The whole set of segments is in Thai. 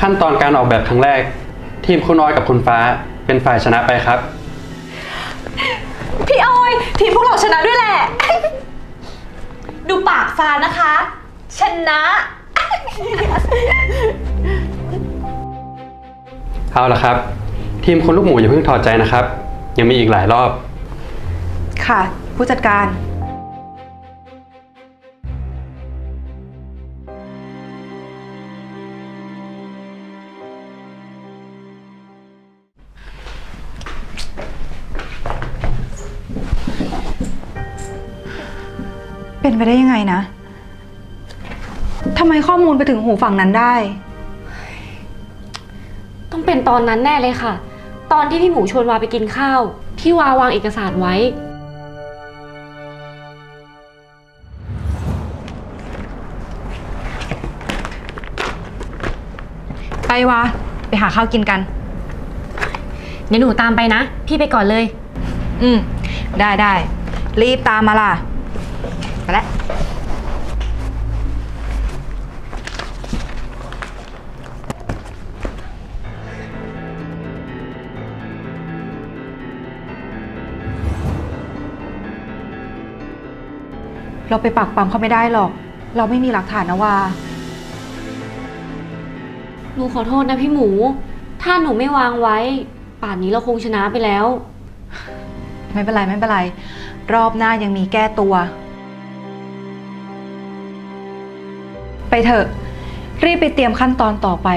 ขั้นตอนการออกแบบครั้งแรก ทีมคุณออยกับคุณฟ้าเป็นฝ่ายชนะไปครับ พี่ออยทีมพวกเราชนะด้วยแหละ ดูปากฟ้านะคะ ชนะ เอาละครับ ทีมคุณลูกหมูอย่าเพิ่งถอดใจนะครับ ยังมีอีกหลายรอบ ค่ะ ผู้จัดการ เป็นไปได้ยังไงนะทำไมข้อมูลไปถึงหูฝั่งนั้นได้ ต้องเป็นตอนนั้นแน่เลยค่ะ ตอนที่พี่หมูชวนวาไปกินข้าว ที่วาวางเอกสารไว้ ไปวะไปหาข้าวกินกัน เดี๋ยวหนูตามไปนะ พี่ไปก่อนเลย อืม ได้ได้ รีบตามมาล่ะ ไปแล้วเราไปปักปั๊มเขาไม่ได้หรอก เราไม่มีหลักฐานนะว่า หนูขอโทษนะพี่หมู ถ้าหนูไม่วางไว้ ป่านนี้เราคงชนะไปแล้ว ไม่เป็นไรไม่เป็นไร รอบหน้ายังมีแก้ตัว ไปเถอะ รีบไปเตรียมขั้นตอนต่อไป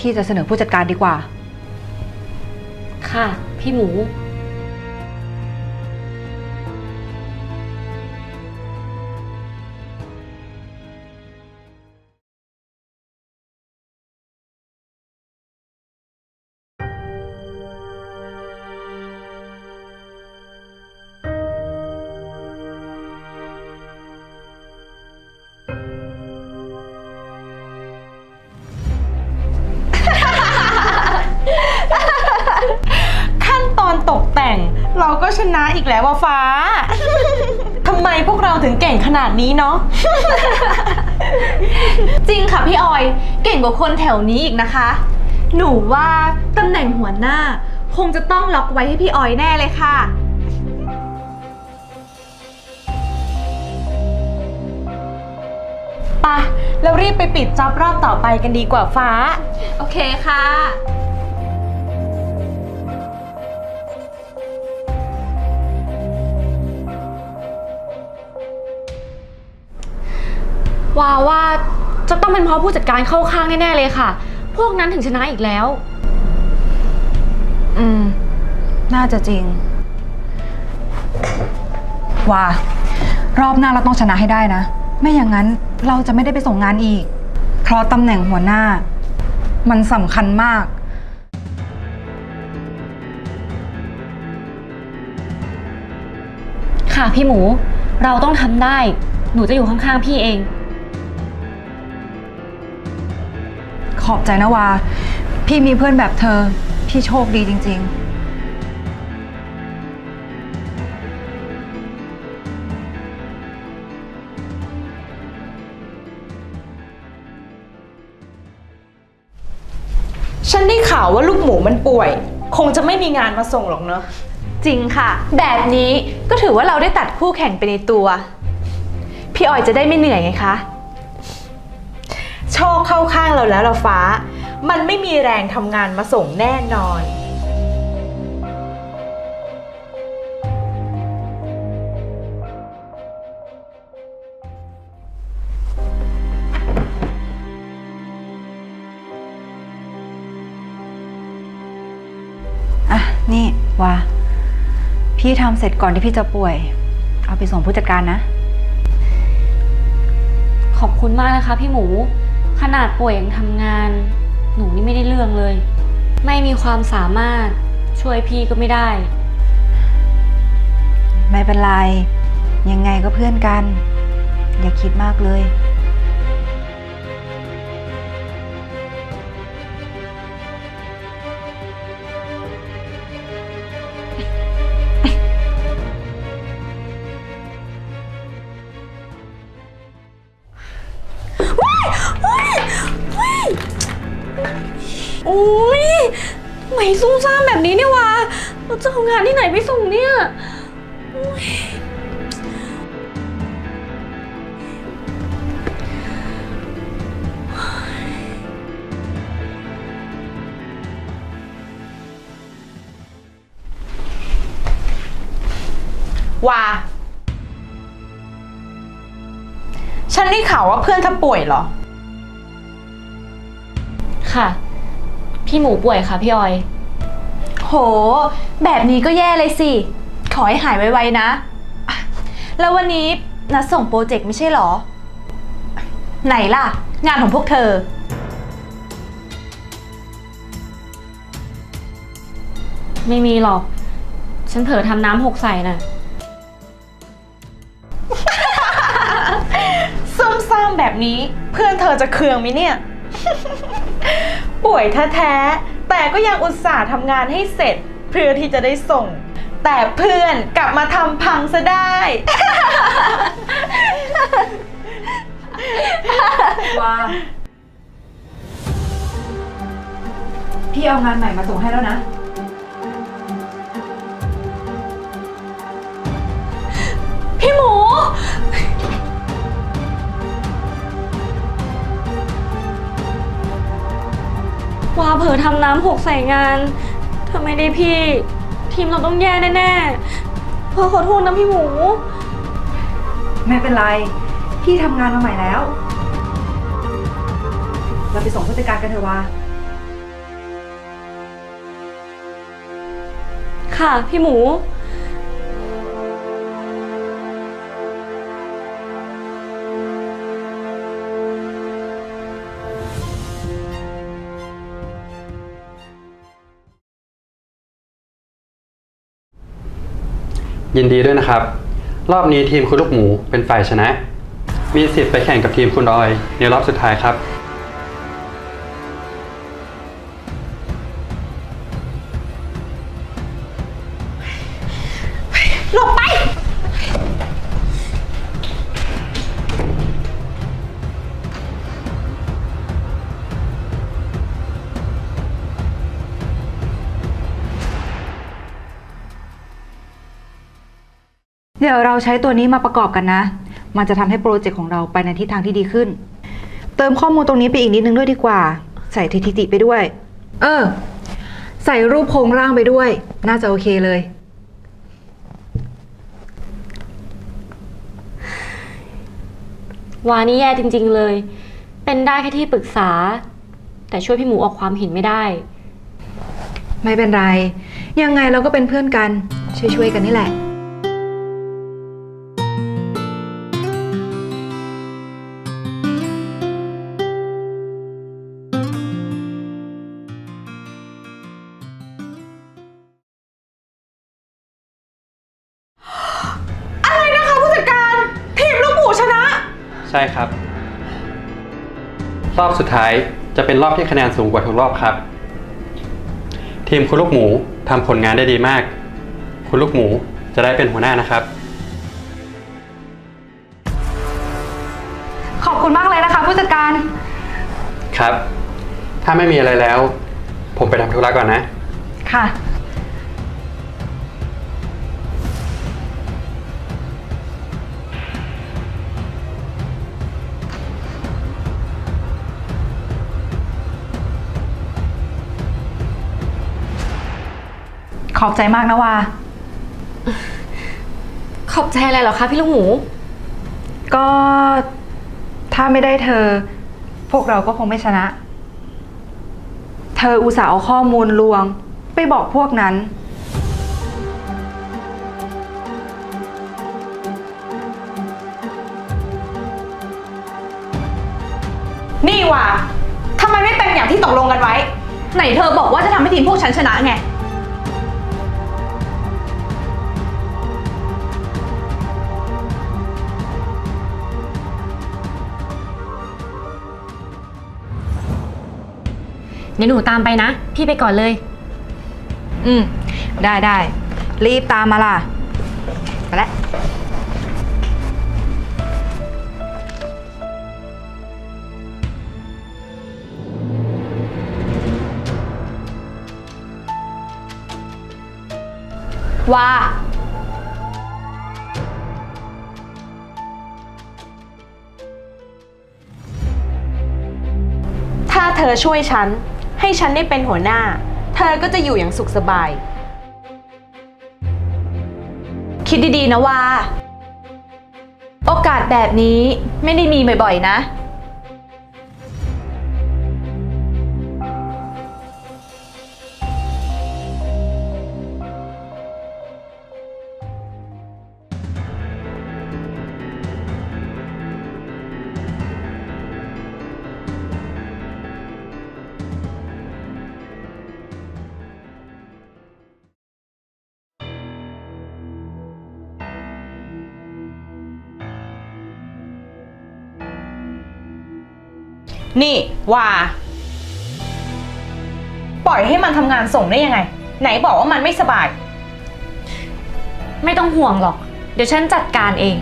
ที่จะเสนอผู้จัดการดีกว่า ค่ะ พี่หมู ฟ้า ทำไมพวกเราถึงเก่งขนาดนี้เนาะ จริงค่ะพี่ออย เก่งกว่าคนแถวนี้อีกนะคะ หนูว่าตำแหน่งหัวหน้า คงจะต้องล็อกไว้ให้พี่ออยแน่เลยค่ะ ปะแล้วรีบไปปิดจ็อบรอบต่อไปกันดีกว่าฟ้า โอเคค่ะ วาว่าจะต้องเป็นเพราะผู้จัดการเข้าข้างแน่ๆเลยค่ะ พวกนั้นถึงชนะอีกแล้ว อืม น่าจะจริง ว่ารอบหน้าเราต้องชนะให้ได้นะ ไม่อย่างนั้นเราจะไม่ได้ไปส่งงานอีก เพราะตำแหน่งหัวหน้า มันสำคัญมาก ค่ะพี่หมู เราต้องทำได้ หนูจะอยู่ข้างๆพี่เอง ขอบใจนะวา พี่มีเพื่อนแบบเธอ พี่โชคดีจริงฉันได้ข่าวว่าลูกหมูมันป่วย คงจะไม่มีงานมาส่งหรอกเนอะจริงค่ะ แบบนี้ก็ถือว่าเราได้ตัดคู่แข่งไปในตัว พี่ออยจะได้ไม่เหนื่อยไงคะโช คเข้าข้างเราแล้วเราฟ้า มันไม่มีแรงทำงานมาส่งแน่นอนๆอะ นี่วาพี่ทำเสร็จก่อนที่พี่จะป่วย เอาไปส่งผู้จัดการนะ ขอบคุณมากนะคะพี่หมู ขนาดป่วยยังทำงาน หนูนี่ไม่ได้เรื่องเลย ไม่มีความสามารถช่วยพี่ก็ไม่ได้ ไม่เป็นไร ยังไงก็เพื่อนกัน อย่าคิดมากเลย ไมซุ่มซ่ามแบบนี้เนี่ยวะเราจะเอางานที่ไหนไปส่งเนี่ยว่า ฉันได้ข่าวว่าเพื่อนเธอป่วยเหรอ ค่ะ พี่หมูป่วยค่ะพี่ออย โห แบบนี้ก็แย่เลยสิ ขอให้หายไวๆนะอะแล้ววันนี้นัดส่งโปรเจกต์ไม่ใช่เหรอ ไหนล่ะ งานของพวกเธอ ไม่มีหรอก ฉันเผลอทำน้ำหกใส่น่ะ ซุ่มซ่ามแบบนี้เพื่อนเธอจะเคืองไหมเนี่ย ป่วยแท้ๆ แต่ก็ยังอุตส่าห์ทำงานให้เสร็จ เพื่อที่จะได้ส่ง แต่เพื่อนกลับมาทำพังซะได้ ว่าพี่เอางานใหม่มาส่งให้แล้วนะ พี่หมู วาเผลอทำน้ำหกใส่งานถ้าไม่ได้พี่ ทีมเราต้องแย่แน่ๆพอขอโทษนะพี่หมู ไม่เป็นไร พี่ทำงานมาใหม่แล้ว เราไปส่งผู้จัดการกันเถอะว่าค่ะ พี่หมู ยินดีด้วยนะครับ รอบนี้ทีมคุณลูกหมูเป็นฝ่ายชนะ มีสิทธิ์ไปแข่งกับทีมคุณออย ในรอบสุดท้ายครับ เดี๋ยวเราใช้ตัวนี้มาประกอบกันนะ มันจะทำให้โปรเจกต์ของเราไปในทิศทางที่ดีขึ้น เติมข้อมูลตรงนี้ไปอีกนิดนึงด้วยดีกว่า ใส่สถิติไปด้วย เออ ใส่รูปโครงร่างไปด้วย น่าจะโอเคเลย วานี่แย่จริง ๆ เลย เป็นได้แค่ที่ปรึกษา แต่ช่วยพี่หมูออกความเห็นไม่ได้ ไม่เป็นไร ยังไงเราก็เป็นเพื่อนกัน ช่วยๆกันนี่แหละ รอบสุดท้ายจะเป็นรอบที่คะแนนสูงกว่าทุกรอบครับ ทีมคุณลูกหมูทำผลงานได้ดีมาก คุณลูกหมูจะได้เป็นหัวหน้านะครับ ขอบคุณมากเลยนะคะ ผู้จัดการ ครับ ถ้าไม่มีอะไรแล้ว ผมไปทำธุระก่อนนะ ค่ะ ขอบใจมากนะวาขอบใจอะไรเหรอคะพี่ลูกหมู ก็ถ้าไม่ได้เธอ พวกเราก็คงไม่ชนะ เธออุตส่าห์เอาข้อมูลลวง ไปบอกพวกนั้น นี่ว่าทำไมไม่เป็นอย่างที่ตกลงกันไว้ ไหนเธอบอกว่าจะทำให้ทีมพวกฉันชนะไง ดี๋ยวหนูตามไปนะ พี่ไปก่อนเลย อืม ได้ได้ รีบตามมาล่ะ ไปแล้ว ว่า ถ้าเธอช่วยฉัน ให้ฉันได้เป็นหัวหน้า เธอก็จะอยู่อย่างสุขสบาย คิดดีๆนะว่า โอกาสแบบนี้ไม่ได้มีบ่อยๆนะ ว่า ปล่อยให้มันทำงานส่งได้ยังไง ไหนบอกว่ามันไม่สบาย ไม่ต้องห่วงหรอก เดี๋ยวฉันจัดการเอง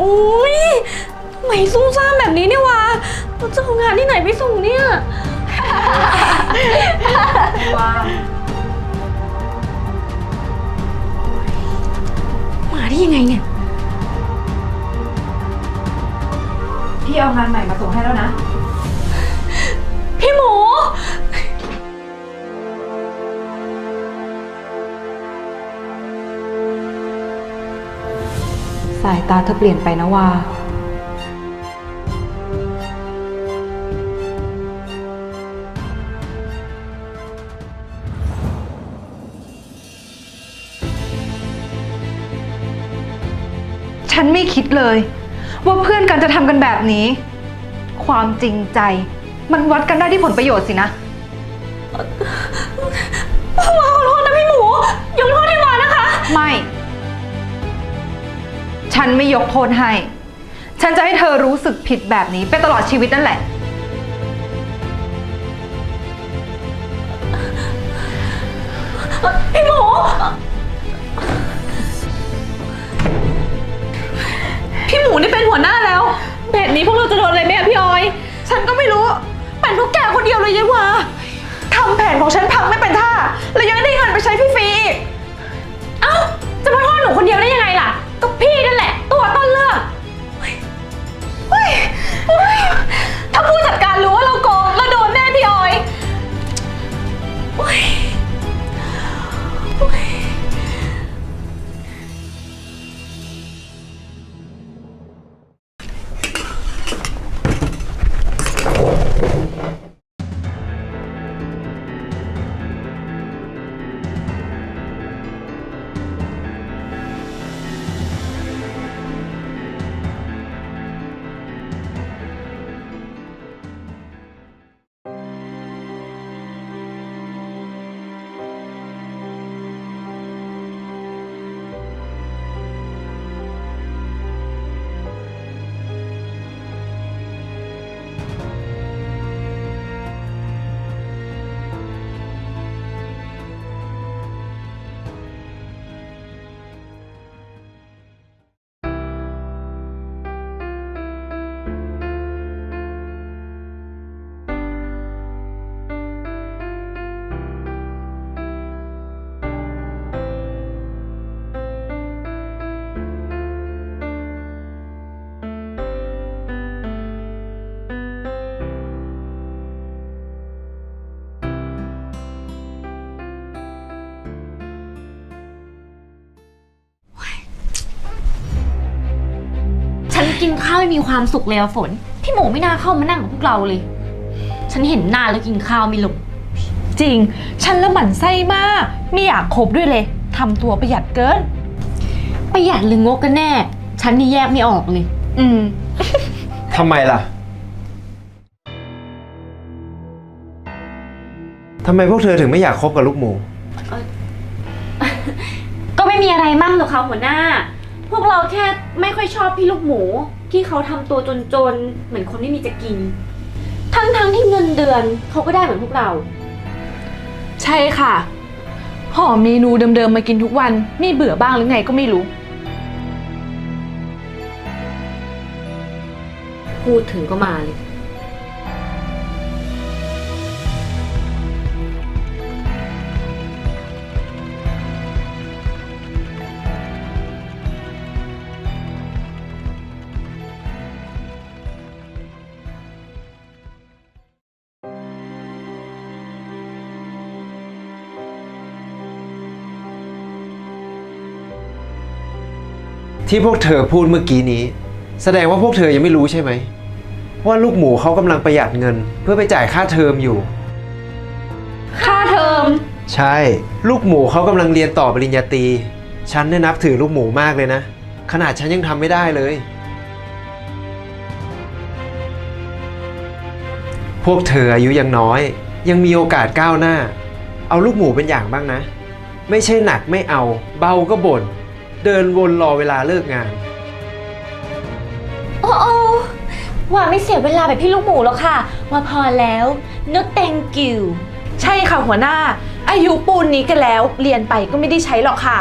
อุ้ยทำไมซุ่มซ่ามแบบนี้เนี่ยวะเราจะเอางานที่ไหนไปส่งเนี่ย ว่ามาได้ยังไงเนี่ย พี่เอางานใหม่มาส่งให้แล้วนะ พี่หมู สายตาเธอเปลี่ยนไปนะว่า นไม่คิดเลย ว่าเพื่อนกันจะทำกันแบบนี้ ความจริงใจ มันวัดกันได้ที่ผลประโยชน์สินะขอโทษนะพี่หมูยกโทษให้วานะคะ ไม่ ฉันไม่ยกโทษให้ ฉันจะให้เธอรู้สึกผิดแบบนี้ไปตลอดชีวิตนั่นแหละ พี่หมูนี่เป็นหัวหน้าแล้ว แบบนี้พวกเราจะโดนอะไรไหมอะพี่ออย ฉันก็ไม่รู้เป็นพวกแกคนเดียวเลยยังวะทำแผนของฉันพังไม่เป็นท่า แล้วยังได้เงินไปใช้ฟรีๆอีก เอ้า จะมาโทษหนูคนเดียวได้ยังไงล่ะ ก็พี่นั่นแหละ ตัวต้นเรื่องเฮ้ยเฮ้ยถ้าผู้จัดการรู้ว่าเราโกงเราโดนแน่พี่ออยเฮ้ย กินข้าวไม่มีความสุขเลยอะฝน พี่หมูไม่น่าเข้ามานั่งกับพวกเราเลย ฉันเห็นหน้าแล้วกินข้าวไม่ลง จริง ฉันละหมั่นไส้มาก ไม่อยากคบด้วยเลยทำตัวประหยัดเกิน ประหยัดหรืองกกันแน่ ฉันนี่แยกไม่ออกเลย อืม ทำไมล่ะ ทำไมพวกเธอถึงไม่อยากคบกับลูกหมู ก็ไม่มีอะไรมั่งหรอกค่ะหัวหน้าพ พวกเราแค่ไม่ค่อยชอบพี่ลูกหมูที่เขาทำตัวจนๆ เหมือนคนไม่มีจะกิน ทั้งๆทที่เงินเดือนเขาก็ได้เหมือนพวกเรา ใช่ค่ะห่อเมนูเดิมๆมากินทุกวันไม่เบื่อบ้างหรือไงก็ไม่รู้ พูดถึงก็มาเลย ที่พวกเธอพูดเมื่อกี้นี้ แสดงว่าพวกเธอยังไม่รู้ใช่ไหม ว่าลูกหมูเขากำลังประหยัดเงิน เพื่อไปจ่ายค่าเทอมอยู่ ค่าเทอม ใช่ ลูกหมูเขากำลังเรียนต่อปริญญาตรีฉันเนี่ยนับถือลูกหมูมากเลยนะ ขนาดฉันยังทำไม่ได้เลย พวกเธออายุยังน้อย ยังมีโอกาสก้าวหน้า เอาลูกหมูเป็นอย่างบ้างนะ ไม่ใช่หนักไม่เอา เบาก็บ่น เดินวนรอเวลาเลิกงาน โอ้โอ้ว่าไม่เสียเวลาแบบพี่ลูกหมูแล้วค่ะ ว่าพอแล้ว no thank you ใช่ค่ะหัวหน้า อายุปูนนี้กันแล้ว เรียนไปก็ไม่ได้ใช้หรอกค่ะ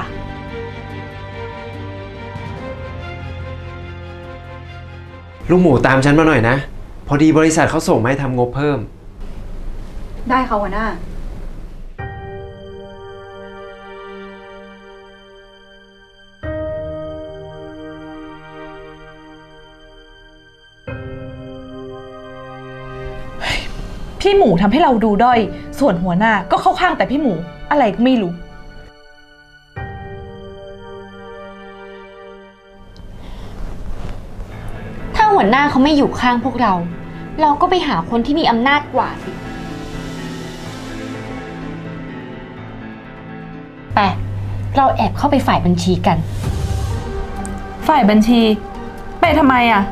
ลูกหมูตามฉันมาหน่อยนะ พอดีบริษัทเขาส่งมาให้ทำงบเพิ่ม ได้ค่ะหัวหน้า พี่หมูทำให้เราดูด้อย ส่วนหัวหน้าก็เข้าข้างแต่พี่หมู อะไรก็ไม่รู้ ถ้าหัวหน้าเขาไม่อยู่ข้างพวกเรา เราก็ไปหาคนที่มีอำนาจกว่าสิ ไป เราแอบเข้าไปฝ่ายบัญชีกัน ฝ่ายบัญชี ไปทำไมอะ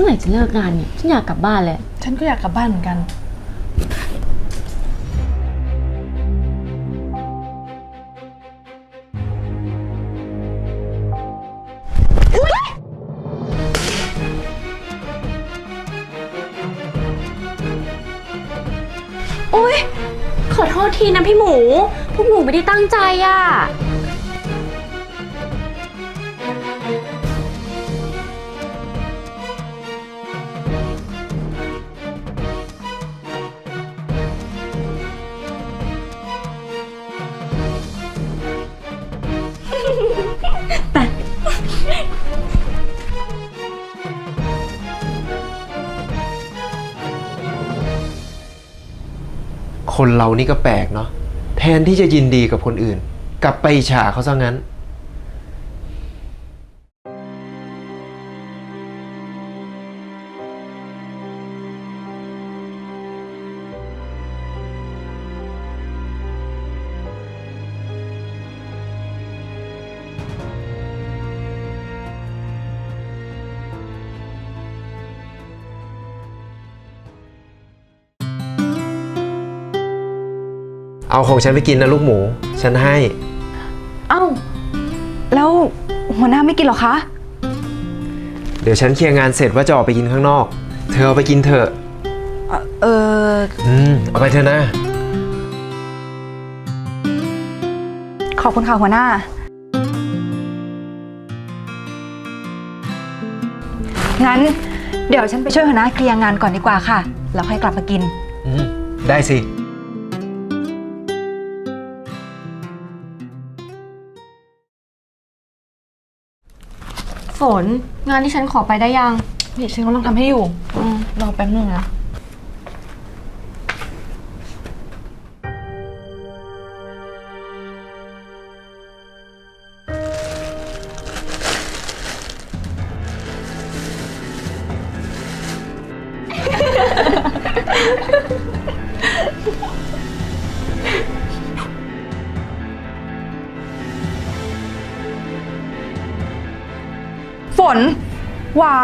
มื่อไหร่จะเลิกงานเนี่ย ฉันอยากกลับบ้านแล้วฉันก็อยากกลับบ้านเหมือนกันอุ้ยขอโทษทีนะพี่หมู พวกหนูไม่ได้ตั้งใจอะค เรานี่ก็แปลกเนาะแทนที่จะยินดีกับคนอื่น กลับไปฉาเขาซะงั้น เอาของฉันไปกินนะลูกหมู ฉันให้ เอ้า แล้วหัวหน้าไม่กินเหรอคะ เดี๋ยวฉันเคลียร์งานเสร็จว่าจะออกไปกินข้างนอก เธอเอาไปกินเถอะ เอ่อเอออืม เอาไปเถอะนะ ขอบคุณค่ะหัวหน้า งั้น เดี๋ยวฉันไปช่วยหัวหน้าเคลียร์งานก่อนดีกว่าค่ะ แล้วค่อยกลับมากิน อืม ได้สิ ฝนงานที่ฉันขอไปได้ยัง นี่ฉันกำลังทำให้อยู่อืมรอแป๊บนึงนะ ว่า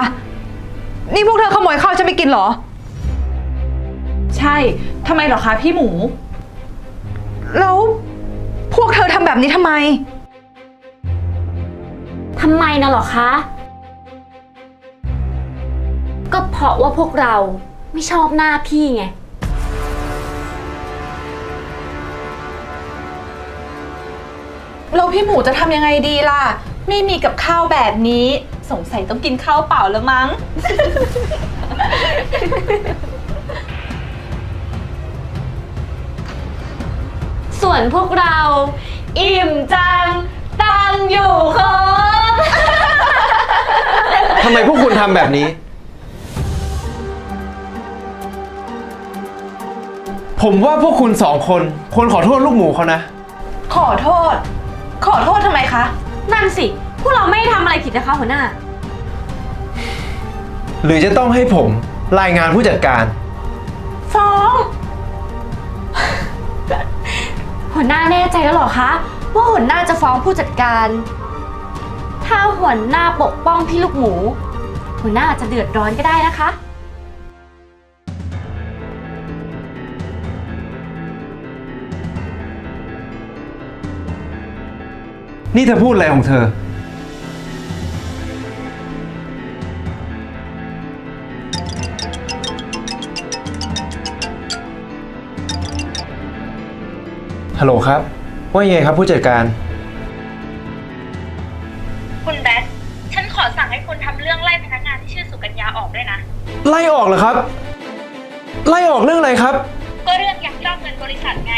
นี่พวกเธอขโมยข้าวฉันไปกินเหรอ ใช่ทำไมหรอคะพี่หมู แล้วพวกเธอทำแบบนี้ทำไม ทำไมนะหรอคะ ก็เพราะว่าพวกเราไม่ชอบหน้าพี่ไงเราพี่หมูจะทำยังไงดีล่ะ ไม่มีกับข้าวแบบนี้ สงสัยต้องกินข้าวเปล่าแล้วมั้ง ส่วนพวกเรา อิ่มจัง ตังอยู่ครบ ทำไมพวกคุณทำแบบนี้ ผมว่าพวกคุณสองคนควรขอโทษลูกหมูเขานะ ขอโทษ ขอโทษทำไมคะ นั่นสิพ วกเราไม่ได้ทำอะไรผิดนะคะหัวหน้า หรือจะต้องให้ผมรายงานผู้จัดการ ฟ้อง หัวหน้าแน่ใจแล้วเหรอคะว่าหัวหน้าจะฟ้องผู้จัดการ ถ้าหัวหน้าปกป้องพี่ลูกหมู หัวหน้าอาจจะเดือดร้อนก็ได้นะคะ นี่เธอพูดอะไรของเธอ ฮัลโหลครับ ว่ายังไงครับผู้จัดการ คุณแบ็คฉันขอสั่งให้คุณทำเรื่องไล่พนักงานที่ชื่อสุกัญญาออกด้วยนะ ไล่ออกเหรอครับ ไล่ออกเรื่องอะไรครับ ก็เรื่องยักยอกเงินบริษัทไง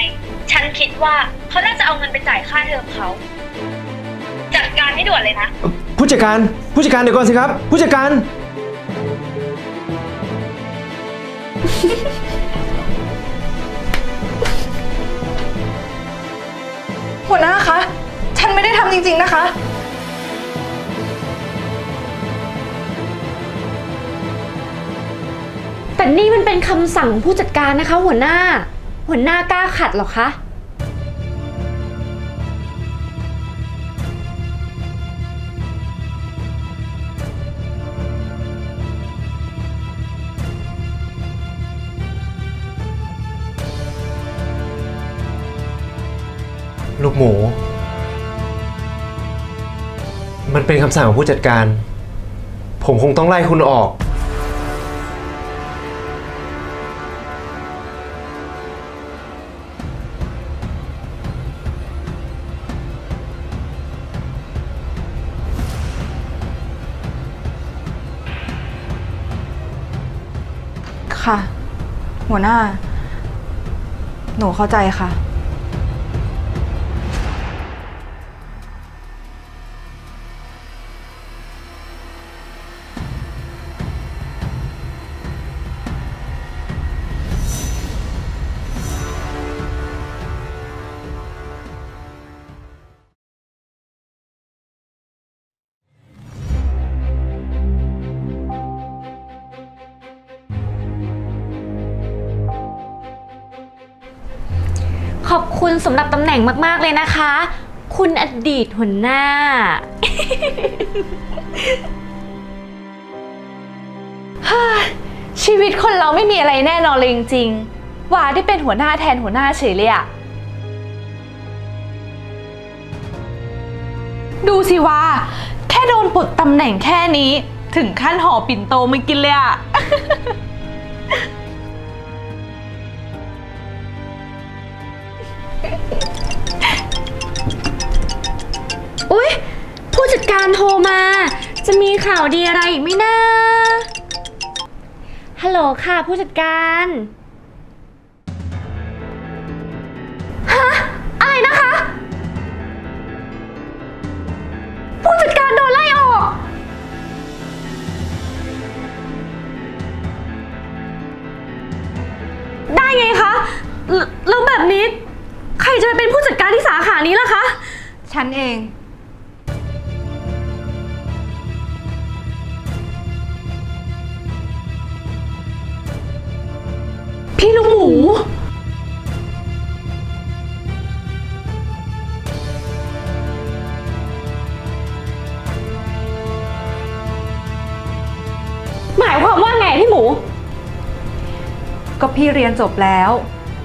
ฉันคิดว่าเขาน่าจะเอาเงินไปจ่ายค่าเทอมเขา จัดการให้ด่วนเลยนะ ผู้จัดการ ผู้จัดการเดี๋ยวก่อนสิครับ ผู้จัดการ แต่นี่มันเป็นคำสั่งของผู้จัดการนะคะ หัวหน้า หัวหน้ากล้าขัดเหรอคะ ลูกหมู มันเป็นคำสั่งของผู้จัดการ ผมคงต้องไล่คุณออก ค่ะ หัวหน้า หนูเข้าใจค่ะ สำหรับตำแหน่งมาก ๆ เลยนะคะ คุณอดีตหัวหน้าชีวิตคนเราไม่มีอะไรแน่นอนเลยจริงๆว่าได้เป็นหัวหน้าแทนหัวหน้าเฉยเลยอะดูสิว่าแค่โดนปลดตำแหน่งแค่นี้ ถึงขั้นห่อปิ่นโตมากินเลยอะ การโทรมา จะมีข่าวดีอะไรอีกไหมนะ ฮัลโหลค่ะผู้จัดการ พี่เรียนจบแล้ว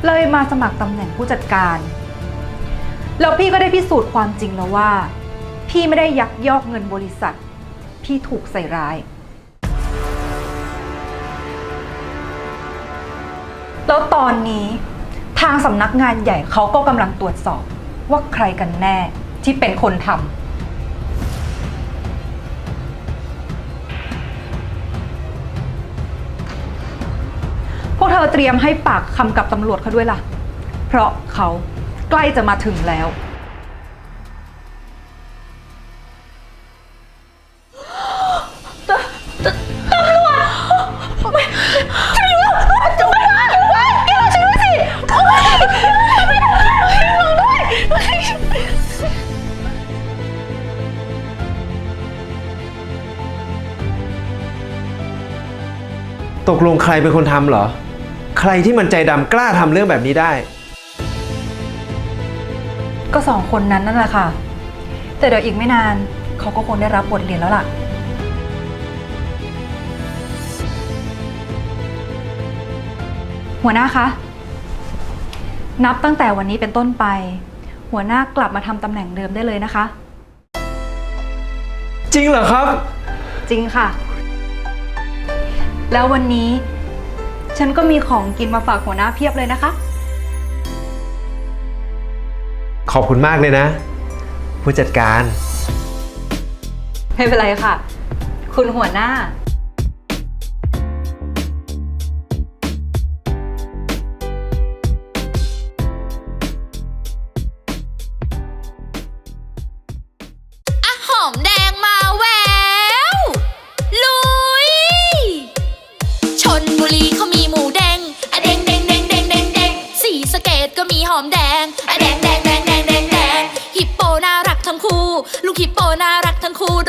เลยมาสมัครตำแหน่งผู้จัดการ แล้วพี่ก็ได้พิสูจน์ความจริงแล้วว่า พี่ไม่ได้ยักยอกเงินบริษัท พี่ถูกใส่ร้าย แล้วตอนนี้ทางสำนักงานใหญ่เขาก็กำลังตรวจสอบว่าใครกันแน่ที่เป็นคนทำ อเตรียมให้ปากคำกับตำรวจเขาด้วยล่ะ เพราะเขาใกล้จะมาถึงแล้ว ตกลงใครเป็นคนทำเหรอ ใครที่มันใจดำกล้าทำเรื่องแบบนี้ได้ ก็สองคนนั้นนั่นแหละค่ะ แต่เดี๋ยวอีกไม่นานเขาก็คงได้รับบทเรียนแล้วล่ะ หัวหน้าคะ นับตั้งแต่วันนี้เป็นต้นไป หัวหน้ากลับมาทำตำแหน่งเดิมได้เลยนะคะ จริงเหรอครับ จริงค่ะ แล้ววันนี้ ฉันก็มีของกินมาฝากหัวหน้าเพียบเลยนะคะ ขอบคุณมากเลยนะ ผู้จัดการ ไม่เป็นไรค่ะ คุณหัวหน้า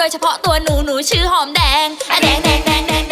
ยเฉพาะตัวหนูหนูชื่อหอมแดงแดงแดงแดง